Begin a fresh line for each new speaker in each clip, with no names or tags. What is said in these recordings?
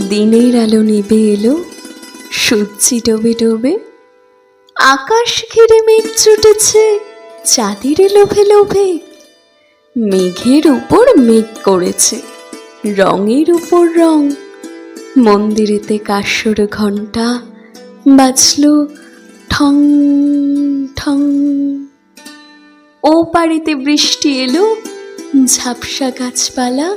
দিনের আলো নিবে এলো, সূর্যি ডোবে ডোবে। আকাশ ঘিরে মেঘ ছুটেছে, চাঁদের লোভে লোভে। মেঘের উপর মেঘ করেছে, রঙের উপর রং। মন্দিরেতে কাশ্বর ঘণ্টা বাজলো ঠং ঠং। ও পাড়িতে বৃষ্টি এলো, ঝাপসা গাছপালা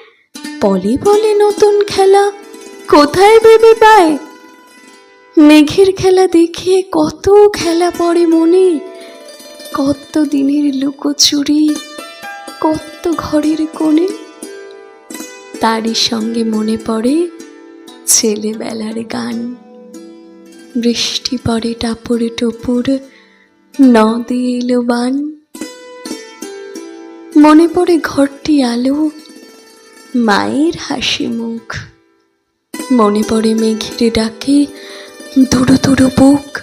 পলে পলে নতুন খেলা। কোথায় ভেবে পায়? মেঘের খেলা দেখে কত খেলা পড়ে মনে। কত দিনের লুকোচুরি, কত ঘরের কোণে। তারই সঙ্গে মনে পড়ে ছেলেবেলার গান। বৃষ্টি পড়ে টাপুর টুপুর, নদে এলো বান। মনে পড়ে ঘরটি আলো মায়ের হাসি মুখ। মনে পড়ে মেঘের ডাকে দুরু দুরু বুক।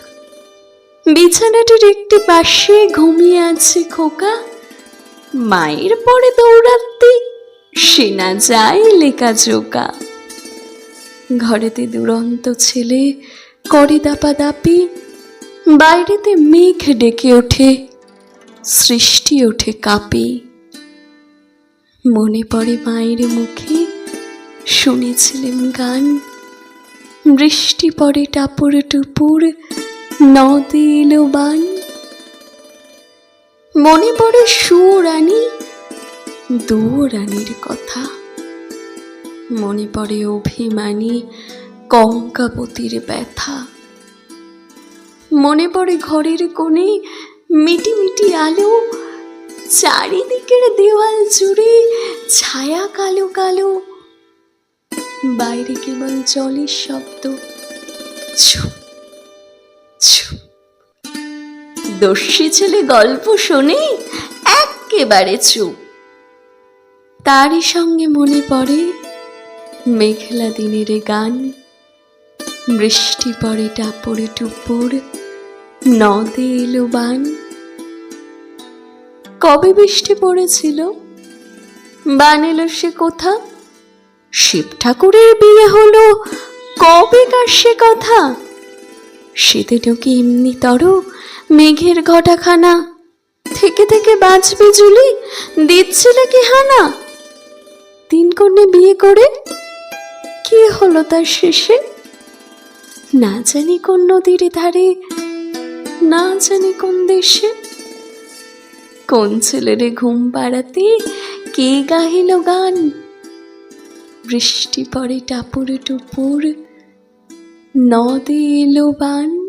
বিছানাটির একটি পাশে ঘুমিয়ে আছে খোকা। মায়ের পরে দৌড়াতে সে না যায় লেখা জোকা। ঘরেতে দুরন্ত ছেলে করে দাপা দাপি। বাইরেতে মেঘ ডেকে ওঠে, সৃষ্টি ওঠে কাঁপি। মনে পড়ে মায়ের মুখে, শুনেছিলেন গান। বৃষ্টি পড়ে টাপুর টুপুর, নদে এলো বান। মনে পড়ে সুরানি দৌড়ানির কথা। মনে পড়ে অভিমানী কঙ্কাপতির ব্যথা। মনে পড়ে ঘরের কোণে মিটি মিটি আলো চারিদিকের দেওয়াল জুড়ে ছায়া কালো কালো। বাইরে কেবল জলের শব্দ। ছুপ দস্যি ছেলে গল্প শোনে, একেবারে চুপ। তারই সঙ্গে মনে পড়ে মেঘলা দিনের গান। বৃষ্টি পড়ে টাপুরে টুপুর নদে এলো বান। কবে বৃষ্টি পড়েছিল? বান সে কোথা? শিব ঠাকুরের বিয়ে হলো, কবে কার সে কথা? সেদিনও কি এমনি তর মেঘের ঘটাখানা? থেকে থেকে বাঁচবে জুলি দিচ্ছিলে কি হানা? তিন কন্যে বিয়ে করে? কি হলো তার শেষে? না জানি কোন নদীর ধারে, না জানি কোন দেশে। কোন ছেলেরে ঘুম পাড়াতে? কে গাহিল গান? বৃষ্টি পড়ে টাপুর টুপুর নদে এলো বান।